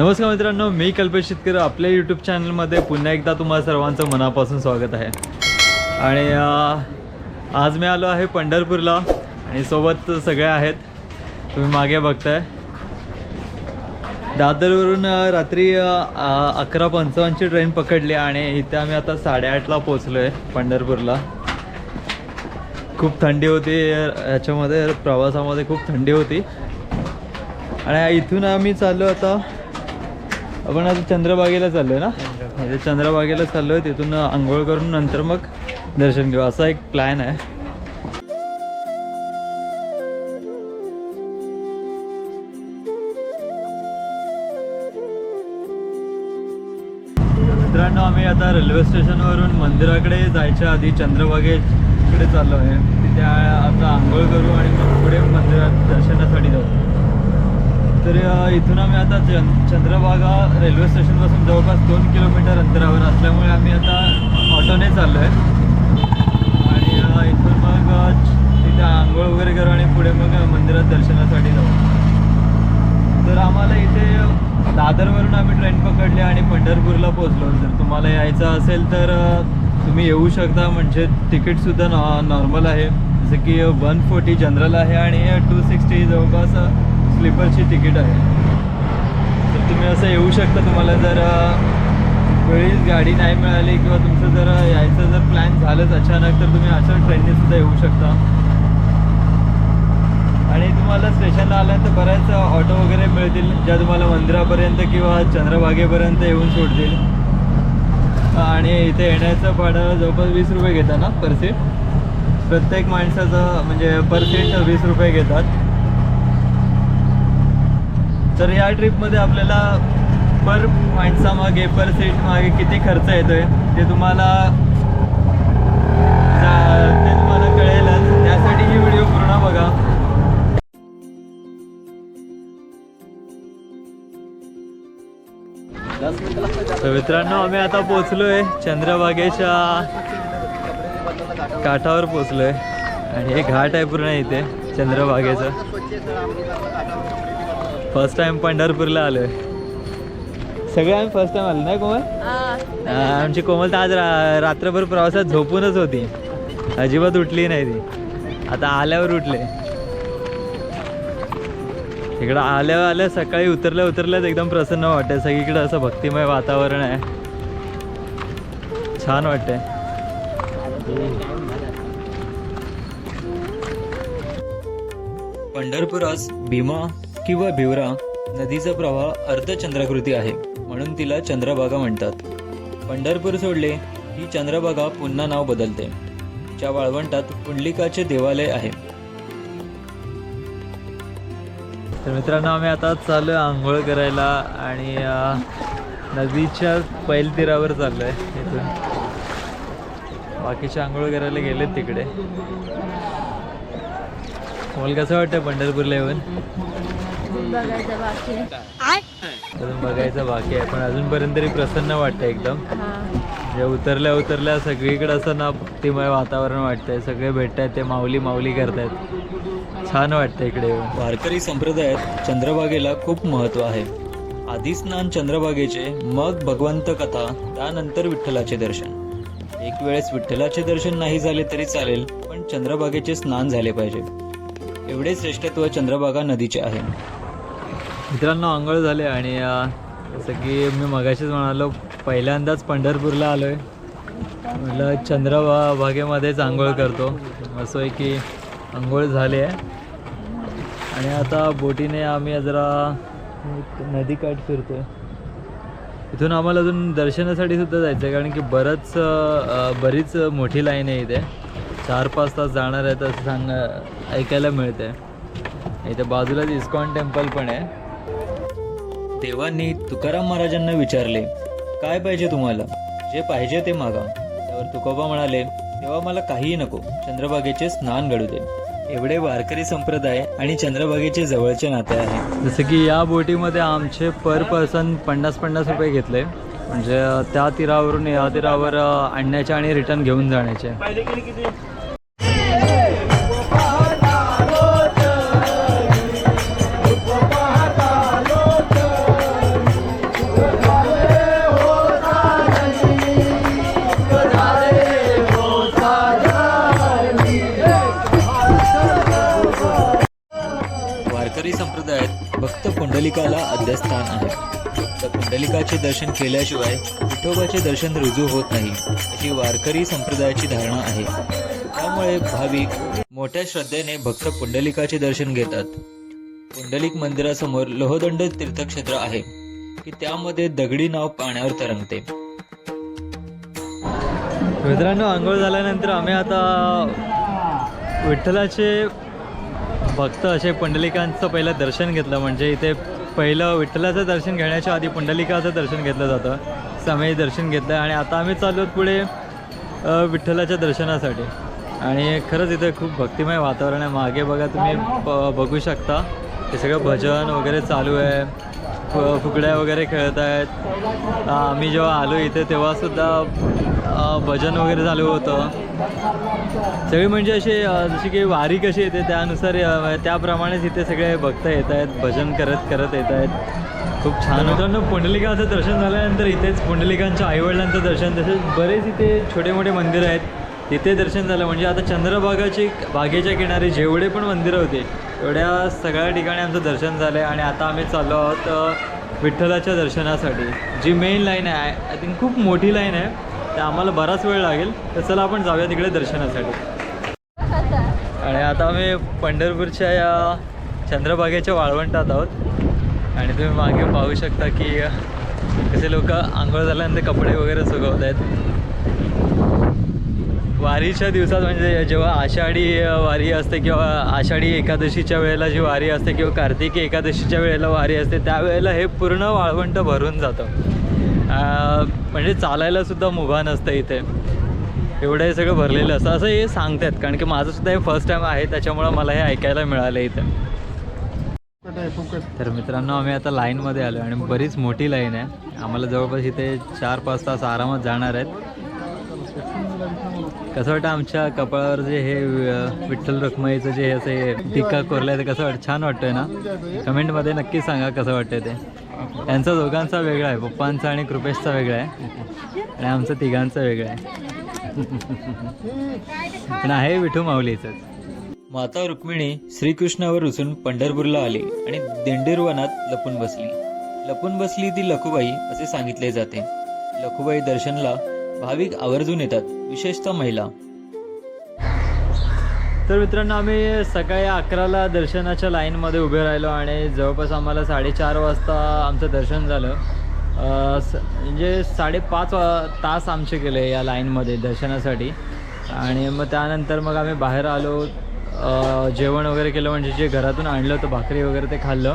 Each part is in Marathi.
नमस्कार मित्रांनो मी कल्पेश शेतकरी आपल्या यूट्यूब चॅनलमध्ये पुन्हा एकदा तुम्हाला सर्वांचं मनापासून स्वागत आहे. आणि आज मी आलो आहे पंढरपूरला आणि सोबत सगळे आहेत. तुम्ही मागे बघताय. दादरवरून रात्री अकरा पंचावन्नची ट्रेन पकडली आणि इथे आम्ही आता साडेआठला पोचलो आहे पंढरपूरला. खूप थंडी होती याच्यामध्ये प्रवासामध्ये खूप थंडी होती. आणि इथून आम्ही चाललो आता आपण आता चंद्रबागेला चाललो आहे ना चंद्रबागेला चाललो आहे तिथून आंघोळ करून नंतर मग दर्शन घेऊ. असा एक प्लॅन आहे. मित्रांनो आम्ही आता रेल्वे स्टेशनवरून मंदिराकडे जायच्या आधी चंद्रभागेकडे चाललो आहे तिथे आता आंघोळ करू आणि मग पुढे मंदिरात दर्शनासाठी जाऊ. तर इथून आम्ही आता चं- चंद्रभागा रेल्वे स्टेशनपासून जवळपास दोन किलोमीटर अंतरावर असल्यामुळे आम्ही आता ऑटोने चाललो आहे आणि इथून मग तिथे आंघोळ वगैरे करू आणि पुढे मग मंदिरात दर्शनासाठी जाऊ. तर आम्हाला इथे दादरवरून आम्ही ट्रेन पकडली आणि पंढरपूरला पोहोचलो. जर तुम्हाला यायचं असेल तर तुम्ही येऊ शकता. म्हणजे तिकीटसुद्धा नॉ नॉर्मल आहे. जसं की वन फोर्टी जनरल आहे आणि टू सिक्स्टी जवळपास स्लीपरची तिकीट आहे. तर तुम्ही असं येऊ शकता तुम्हाला जर वेळीच गाडी नाही मिळाली किंवा तुमचं जर यायचं जर प्लॅन झालंच अचानक तर तुम्ही अशा ट्रेनने सुद्धा येऊ शकता. आणि तुम्हाला स्टेशनला आल्यानंतर बऱ्याच ऑटो वगैरे मिळतील ज्या तुम्हाला मंदिरापर्यंत किंवा चंद्रभागेपर्यंत येऊन सोडतील. आणि इथे येण्याचं भाडं जवळपास वीस रुपये घेतात ना पर सीट प्रत्येक माणसाचं म्हणजे पर सीट वीस रुपये घेतात. तर या ट्रिपमध्ये आपल्याला पर माणसामागे पर सीट मागे किती खर्च येतोय ते तुम्हाला ते तुम्हाला कळेलच. त्यासाठी ही व्हिडिओ पूर्ण बघा. तर मित्रांनो आम्ही आता पोचलोय चंद्रभागेच्या काठावर पोचलोय आणि हे घाट आहे पूर्ण इथे चंद्रभागेचं. फर्स्ट टाइम पंढरपूरला आलोय. सगळे आम्ही फर्स्ट टाइम आलो नाही कोमल? हा, आमची कोमल तर आज रा रात्रभर प्रवासात झोपूनच होती. अजिबात उठली नाही ती. आता आल्यावर उठले. इकडं आल्या आल्या सकाळी उतरल्या उतरल्याच एकदम प्रसन्न वाटतंय. सगळीकडे असं भक्तिमय वातावरण आहे. छान वाटतंय. पंढरपुरास भीमा किंवा भिवरा नदीचा प्रवाह अर्धचंद्राकृती आहे म्हणून तिला चंद्रभागा म्हणतात. पंढरपूर सोडले ही चंद्रभागा पुन्हा नाव बदलते. च्या वाळवंटात पुंडलिकाचे देवालय आहे. तर मित्रांनो आम्ही आता चालू आहे आंघोळ करायला आणि नदीच्या पैल तीरावर चाललो आहे इथून. बाकीचे आंघोळ करायला गेलेत तिकडे. मला कसं वाटतं पंढरपूरला येऊन? बघायचं बाकी आहे. अजून बघायचं बाकी आहे. पण अजूनपर्यंत तरी प्रसन्न वाटतं एकदम. म्हणजे उतरल्या उतरल्या सगळीकडे असं ना भक्तिमय वातावरण वाटतंय. सगळे भेटतायत ते माऊली माऊली करतायत. छान वाटतं इकडे वारकरी संप्रदायात चंद्रभागेला खूप महत्त्व आहे. आधी स्नान चंद्रभागेचे मग भगवंत कथा त्यानंतर विठ्ठलाचे दर्शन. एक वेळेस विठ्ठलाचे दर्शन नाही झाले तरी चालेल पण चंद्रभागेचे स्नान झाले पाहिजे. एवढे श्रेष्ठत्व चंद्रभागा नदीचे आहे. मित्रांनो आंघोळ झाले आणि जसं की मी मगाशीच म्हणालो पहिल्यांदाच पंढरपूरला आलो आहे म्हटलं चंद्रभा भागेमध्येच आंघोळ करतो. असं आहे की आंघोळ झाली आहे. आणि आता बोटीने आम्ही जरा नदीकाठ फिरतो आहे इथून आम्हाला अजून दर्शनासाठी सुद्धा जायचं आहे कारण की बरंच बरीच मोठी लाईन आहे इथे. चार पाच तास जाणार आहे असं सांग ऐकायला मिळते इथे बाजूलाच इस्कॉन टेम्पल पण आहे. देवांनी तुकाराम महाराजांना विचारले काय पाहिजे तुम्हाला? जे पाहिजे ते मागा. त्यावर तुकोबा म्हणाले तेव्हा मला काहीही नको चंद्रभागेचे स्नान घडू दे. एवढे वारकरी संप्रदाय आणि चंद्रभागेचे जवळचे नाते आहे. जसं की या बोटीमध्ये आमचे पर पर्सन पन्नास पन्नास रुपये घेतले. म्हणजे त्या तीरावरून या तीरावर आणण्याचे आणि रिटर्न घेऊन जाण्याचे. फक्त पुंडलिकाला अध्यस्थान आहे. तर पुंडलिकाचे दर्शन केल्याशिवाय विठोबाचे दर्शन रुजू होत नाही अशी वारकरी संप्रदायाची धारणा आहे. त्यामुळे भाविक मोठ्या श्रद्धेने भक्त पुंडलिकाचे दर्शन घेतात. पुंडलिक मंदिरासमोर लोहदंड तीर्थक्षेत्र आहे की त्यामध्ये दगडी नाव पाण्यावर तरंगते. मित्रांनो आंघोळ झाल्यानंतर आम्ही आता विठ्ठलाचे भक्त असे पुंडलिकांचं पहिलं दर्शन घेतलं म्हणजे इथे पहिलं विठ्ठलाचं दर्शन घेण्याच्या आधी पुंडलिकाचं दर्शन घेतलं जातं समय दर्शन घेतलं आणि आता आम्ही चाललो आहोत पुढे विठ्ठलाच्या दर्शनासाठी. आणि खरंच इथे खूप भक्तिमय वातावरण आहे. मागे बघा तुम्ही ब- बघू शकता हे सगळं भजन वगैरे चालू आहे. फु- फुगड्या वगैरे खेळत आहेत. आम्ही जेव्हा आलो इथे तेव्हासुद्धा भजन वगैरे चालू होतं. सगळे म्हणजे असे जसे जशी की वारी कशी येते त्यानुसार त्याप्रमाणेच इथे सगळे भक्त येत आहेत भजन करत करत येत आहेत. खूप छान. मित्रांनो पुंडलिकाचं दर्शन झाल्यानंतर इथेच पुंडलिकांच्या आईवडिलांचं दर्शन तसेच बरेच इथे छोटे मोठे मंदिरं आहेत. तिथे दर्शन झालं. म्हणजे आता चंद्रभागाची बागेच्या किनारी जेवढे पण मंदिरं होते एवढ्या सगळ्या ठिकाणी आमचं दर्शन झालं आहे आणि आता आम्ही चाललो आहोत विठ्ठलाच्या दर्शनासाठी. जी मेन लाईन आहे आय थिंक खूप मोठी लाईन आहे. तर आम्हाला बराच वेळ लागेल तर चला आपण जाऊया तिकडे दर्शनासाठी. आणि आता आम्ही पंढरपूरच्या या चंद्रभागेच्या वाळवंटात आहोत. आणि तुम्ही मागे पाहू शकता की कसे लोक आंघोळ झाल्यानंतर कपडे वगैरे सुगवत आहेत. वारीच्या दिवसात म्हणजे जेव्हा आषाढी वारी असते किंवा आषाढी एकादशीच्या वेळेला जी वारी असते किंवा कार्तिकी एकादशीच्या वेळेला वारी असते त्यावेळेला हे पूर्ण वाळवंट भरून जातं. म्हणजे चालायला सुद्धा मुभा नसतं इथे. एवढं हे सगळं भरलेलं असतं. असं हे सांगतात कारण की माझं सुद्धा हे फर्स्ट टाईम आहे त्याच्यामुळं मला हे ऐकायला मिळालं इथे. तर मित्रांनो आम्ही आता लाईनमध्ये आलो आणि बरीच मोठी लाईन आहे. आम्हाला जवळपास इथे चार पाच तास आरामात जाणार आहेत. कसं वाटतं आमच्या कपाळावर जे हे विठ्ठल रखमाईचं जे हे असं टिक्का कोरलं आहे ते कसं वाटतं? छान वाटतंय ना? कमेंटमध्ये नक्की सांगा कसं वाटतंय ते. यांचा दोघांचा वेगळा आहे. पप्पांचा आणि कृपेशचा वेगळा आहे. आणि आमचं तिघांचा वेगळा आहे. पण आहे विठू माऊलीचंच माता रुक्मिणी श्रीकृष्णावर रुसून पंढरपूरला आली आणि दिंडीरवनात लपून बसली. लपून बसली ती लखुबाई असे सांगितले जाते. लखुबाई दर्शनला भाविक आवर्जून येतात विशेषतः महिला. तर मित्रांनो आम्ही सकाळी अकराला दर्शनाच्या लाईनमध्ये उभे राहिलो आणि जवळपास आम्हाला साडेचार वाजता आमचं दर्शन झालं. स- म्हणजे साडेपाच वा- तास आमचे गेले या लाईनमध्ये दर्शनासाठी. आणि मग त्यानंतर मग आम्ही बाहेर आलो. जेवण वगैरे केलं म्हणजे जे घरातून आणलं होतं भाकरी वगैरे ते खाल्लं.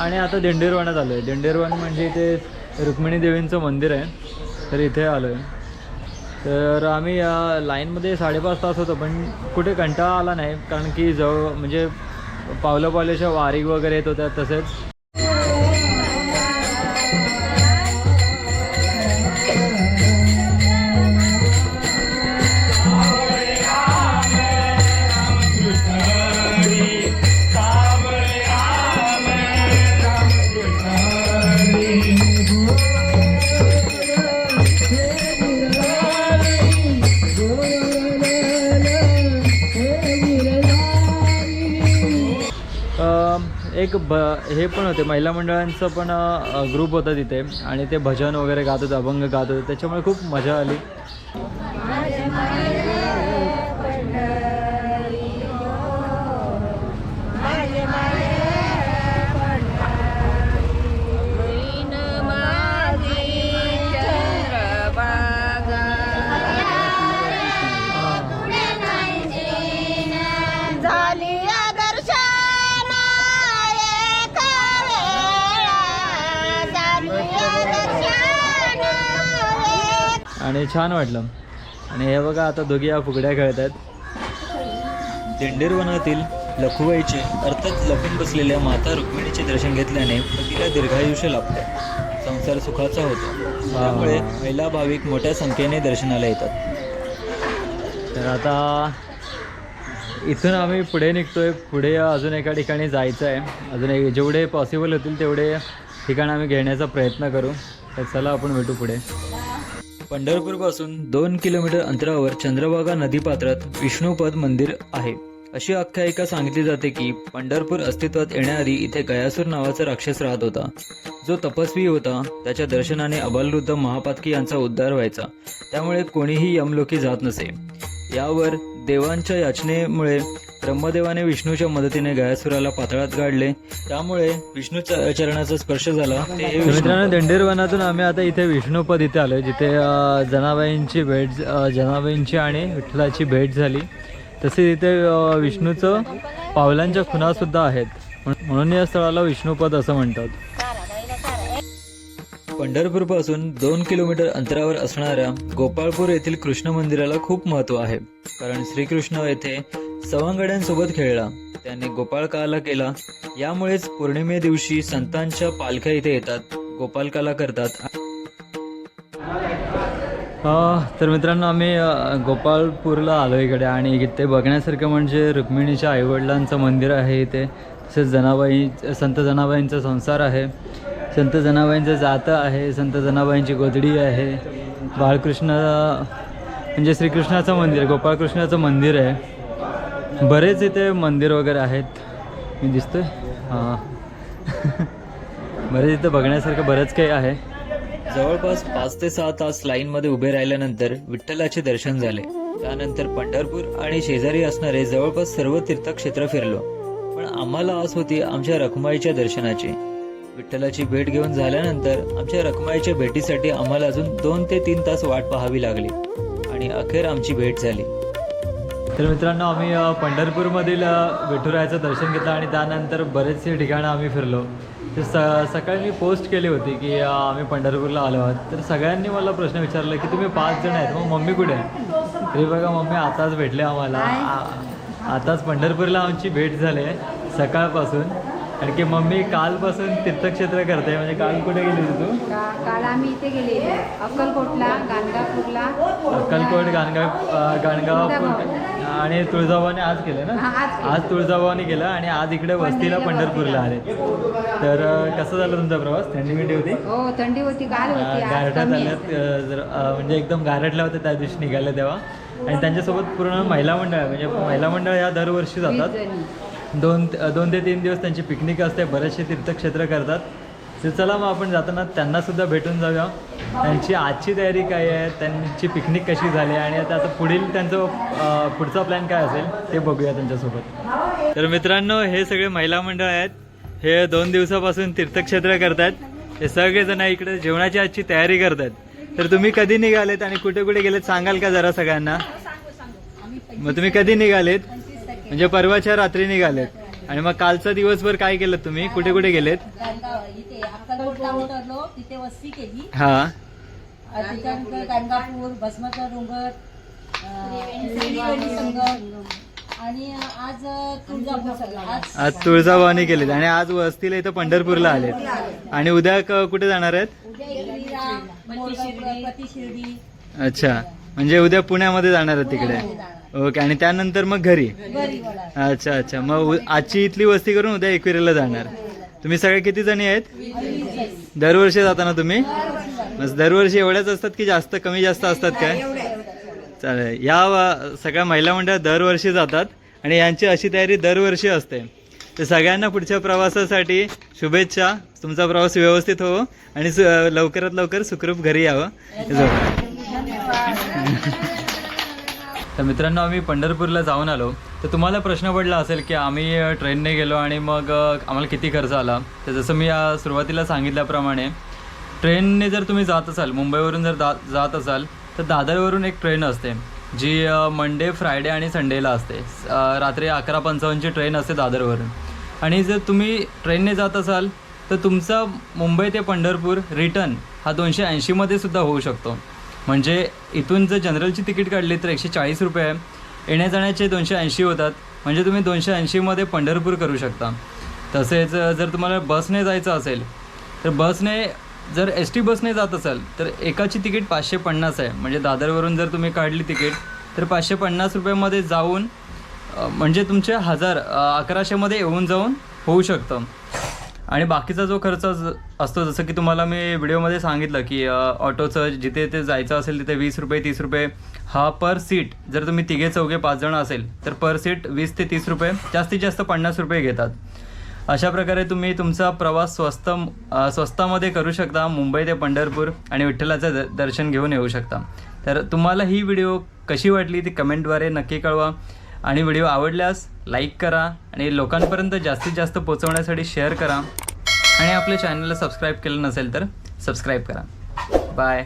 आणि आता दिंडीरवनात आलो आहे. दिंडीरवन म्हणजे इथे रुक्मिणी देवींचं मंदिर आहे. तर इथे आलो आहे तर आम्ही या लाईनमध्ये साडेपाच तास होतो पण कुठे कंटाळा आला नाही. कारण की जवळ म्हणजे पावलं पावल्याच्या वारी वगैरे येत होत्या तसेच. एक ब हे पण होते महिला मंडळांचं पण ग्रुप होता तिथे. आणि ते भजन वगैरे गात होते अभंग गात होते. त्याच्यामुळे खूप मजा आली. छान वाटलं. आणि हे बघा आता दोघी या फुगड्या खेळत आहेत दिंडीरवनातील लखुबाईचे अर्थात लपून बसलेल्या माता रुक्मिणीचे दर्शन घेतल्याने पतीला दीर्घायुष्य लाभते संसार सुखाचा होतो. त्यामुळे महिला भाविक मोठ्या संख्येने दर्शनाला येतात. तर आता इथून आम्ही पुढे निघतोय. पुढे अजून एका ठिकाणी जायचं आहे अजून एक जेवढे पॉसिबल होतील तेवढे ठिकाण आम्ही घेण्याचा प्रयत्न करू. तर चला आपण भेटू पुढे. पंढरपूरपासून दोन किलोमीटर अंतरावर चंद्रभागा नदीपात्रात विष्णुपद मंदिर आहे. अशी आख्यायिका सांगितली जाते की पंढरपूर अस्तित्वात येण्याआधी इथे गयासूर नावाचा राक्षस राहत होता. जो तपस्वी होता त्याच्या दर्शनाने अबालवृद्ध महापातकी यांचा उद्धार व्हायचा. त्यामुळे कोणीही यमलोकी जात नसे. यावर देवांच्या याचनेमुळे ब्रह्मदेवाने विष्णूच्या मदतीने गयासुराला पातळात गाडले. त्यामुळे विष्णूच्या चरणाचा स्पर्श झाला. मित्रांनो दंडेर वनातून आम्ही आता इथे विष्णूपद इथे आलोय जिथे जनाबाईंची भेट जनाबाईंची आणि विठ्ठलाची भेट झाली. तसेच इथे विष्णूचं पावलांच्या खुणा सुद्धा आहेत. म्हण- म्हणून या स्थळाला विष्णूपद असं म्हणतात. पंढरपूरपासून दोन किलोमीटर अंतरावर असणाऱ्या गोपाळपूर येथील कृष्ण मंदिराला खूप महत्त्व आहे. कारण श्रीकृष्ण येथे सवंगड्यांसोबत खेळला. त्याने गोपाळकाला केला. यामुळेच पौर्णिमे दिवशी संतांच्या पालख्या इथे येतात. गोपालकाला करतात. तर मित्रांनो आम्ही गोपाळपूरला आलो इकडे आणि इथे बघण्यासारखं म्हणजे रुक्मिणीच्या आईवडिलांचं मंदिर आहे इथे. तसेच जनाबाई संत जनाबाईंचा संसार आहे. संत जनाबाईंचं जातं आहे. संत जनाबाईंची गोदडी आहे. बाळकृष्ण म्हणजे श्रीकृष्णाचं मंदिर गोपाळकृष्णाचं मंदिर आहे. बरेच इथे मंदिर वगैरे आहेत. मी दिसतोय? हां. बरेच इथं बघण्यासारखं बरंच काही आहे. जवळपास पाच ते सहा तास लाईनमध्ये उभे राहिल्यानंतर विठ्ठलाचे दर्शन झाले. त्यानंतर पंढरपूर आणि शेजारी असणारे जवळपास सर्व तीर्थक्षेत्र फिरलो. पण आम्हाला आस होती आमच्या रखमाईच्या दर्शनाची. विठ्ठलाची भेट घेऊन झाल्यानंतर आमच्या रखमाईच्या भेटीसाठी आम्हाला अजून दोन ते तीन तास वाट पाहावी लागली. आणि अखेर आमची भेट झाली. तर मित्रांनो आम्ही पंढरपूरमधील विठुरायाचं दर्शन घेतलं आणि त्यानंतर बरेचसे ठिकाणं आम्ही फिरलो. ते स सकाळी मी पोस्ट केली होती की आम्ही पंढरपूरला आलो आहोत. तर सगळ्यांनी मला प्रश्न विचारला की तुम्ही पाच जण आहेत मग मम्मी कुठे आहे तरी बघा मम्मी आताच भेटले आम्हाला. आताच पंढरपूरला आमची भेट झाली आहे सकाळपासून. आणि की मम्मी कालपासून तीर्थक्षेत्र करते म्हणजे काल कुठे गेली होती तू? काल आम्ही इथे गेलेलो अक्कलकोटला गाणगापूरला. अक्कलकोट गाणगाव अ, गाणगापूर आणि तुळजाभवानी आज केलं ना? आज तुळजाभवानी केलं आणि आज इकडे वस्तीला पंढरपूरला आले. तर कसं झालं तुमचा प्रवास? थंडी मिठी होती? हो थंडी होती जर अ, म्हणजे एकदम गारठल्या होत्या त्या दिवशी निघाले तेव्हा. आणि त्यांच्यासोबत पूर्ण महिला मंडळ म्हणजे महिला मंडळ ह्या दरवर्षी जातात. दोन दोन ते तीन दिवस त्यांची पिकनिक असते बरेचसे तीर्थक्षेत्र करतात. तर चला मग आपण जाताना त्यांना सुद्धा भेटून जाऊया. त्यांची आजची तयारी काय आहे? त्यांची पिकनिक कशी झाली? आणि आता आता पुढील त्यांचं पुढचा प्लॅन काय असेल ते बघूया त्यांच्यासोबत. तर मित्रांनो हे सगळे महिला मंडळ आहेत. हे दोन दिवसापासून तीर्थक्षेत्र करतात. हे सगळेजण इकडे जेवणाची आजची तयारी करतात. तर तुम्ही कधी निघालेत आणि कुठे कुठे गेलेत सांगाल का जरा सगळ्यांना? मग तुम्ही कधी निघालेत? म्हणजे परवाच्या रात्री निघालेत. आणि मग कालचा दिवसभर काय केलं तुम्ही? कुठे कुठे गेलेत? इथे अक्कलकोटला उतरलो तिथे वस्ती केली. हा. त्याच्यानंतर गाणगापूर भस्माचा डोंगर आणि आज तुळजापूर आज तुळजाभवानी केलेत. आणि आज वस्तीला इथं पंढरपूरला आलेत. आणि उद्या कुठे जाणार आहेत? अच्छा. म्हणजे उद्या पुण्यामध्ये जाणार आहेत तिकडे. ओके आणि त्यानंतर मग घरी? अच्छा अच्छा. मग आजची इथली वस्ती करून उद्या एकविरेला जाणार. तुम्ही सगळे किती जणी आहेत? दरवर्षी जाता ना तुम्ही दरवर्षी एवढ्याच असतात की जास्त कमी जास्त असतात काय? चालेल. या सगळ्या महिला मंडळ दरवर्षी जातात आणि यांची अशी तयारी दरवर्षी असते. तर सगळ्यांना पुढच्या प्रवासासाठी शुभेच्छा. तुमचा प्रवास व्यवस्थित हो. आणि लवकरात लवकर सुखरूप घरी यावं. तर मित्रांनो आम्ही पंढरपूरला जाऊन आलो. तर तुम्हाला प्रश्न पडला असेल की आम्ही ट्रेनने गेलो आणि मग आम्हाला किती खर्च आला? तर जसं मी या सुरुवातीला सांगितल्याप्रमाणे ट्रेनने जर तुम्ही जात असाल मुंबईवरून जर दा जात असाल तर दादरवरून एक ट्रेन असते जी मंडे फ्रायडे आणि संडेला असते. रात्री अकरा पंचावन्नची ट्रेन असते दादरवरून. आणि जर तुम्ही ट्रेनने जात असाल तर तुमचा मुंबई ते पंढरपूर रिटर्न हा दोनशे ऐंशीमध्ये सुद्धा होऊ शकतो. म्हणजे इथून जर जनरलची तिकीट काढली तर एकशे चाळीस रुपये आहे. येण्या जाण्याचे दोनशे ऐंशी होतात. म्हणजे तुम्ही दोनशे ऐंशीमध्ये पंढरपूर करू शकता. तसेच जर तुम्हाला बसने जायचं असेल तर बसने जर एस टी बसने जात असाल तर एकाची तिकीट पाचशे पन्नास आहे. म्हणजे दादरवरून जर तुम्ही काढली तिकीट तर पाचशे पन्नास रुपयामध्ये जाऊन म्हणजे तुमचे हजार अकराशेमध्ये येऊन जाऊन होऊ शकतं. आणि बाकीचा जो खर्च ज- असतो जसं की तुम्हाला मी व्हिडिओमध्ये सांगितलं की ऑटोचं जिथे ते जायचं असेल तिथे वीस रुपये तीस रुपये हा पर सीट जर तुम्ही तिघे चौघे पाच जण असेल तर पर सीट वीस ते तीस रुपये जास्तीत जास्त पन्नास रुपये घेतात. अशा प्रकारे तुम्ही तुमचा प्रवास स्वस्त स्वस्तामध्ये करू शकता मुंबई ते पंढरपूर आणि विठ्ठलाचं द- दर्शन घेऊन येऊ शकता. तर तुम्हाला ही व्हिडिओ कशी वाटली ती कमेंटद्वारे नक्की कळवा. आणि व्हिडिओ आवडल्यास लाईक करा आणि लोकांपर्यंत जास्तीत जास्त पोचवण्यासाठी शेअर करा. आणि आपल्या चॅनलला सबस्क्राईब केलं नसेल तर सबस्क्राईब करा. बाय.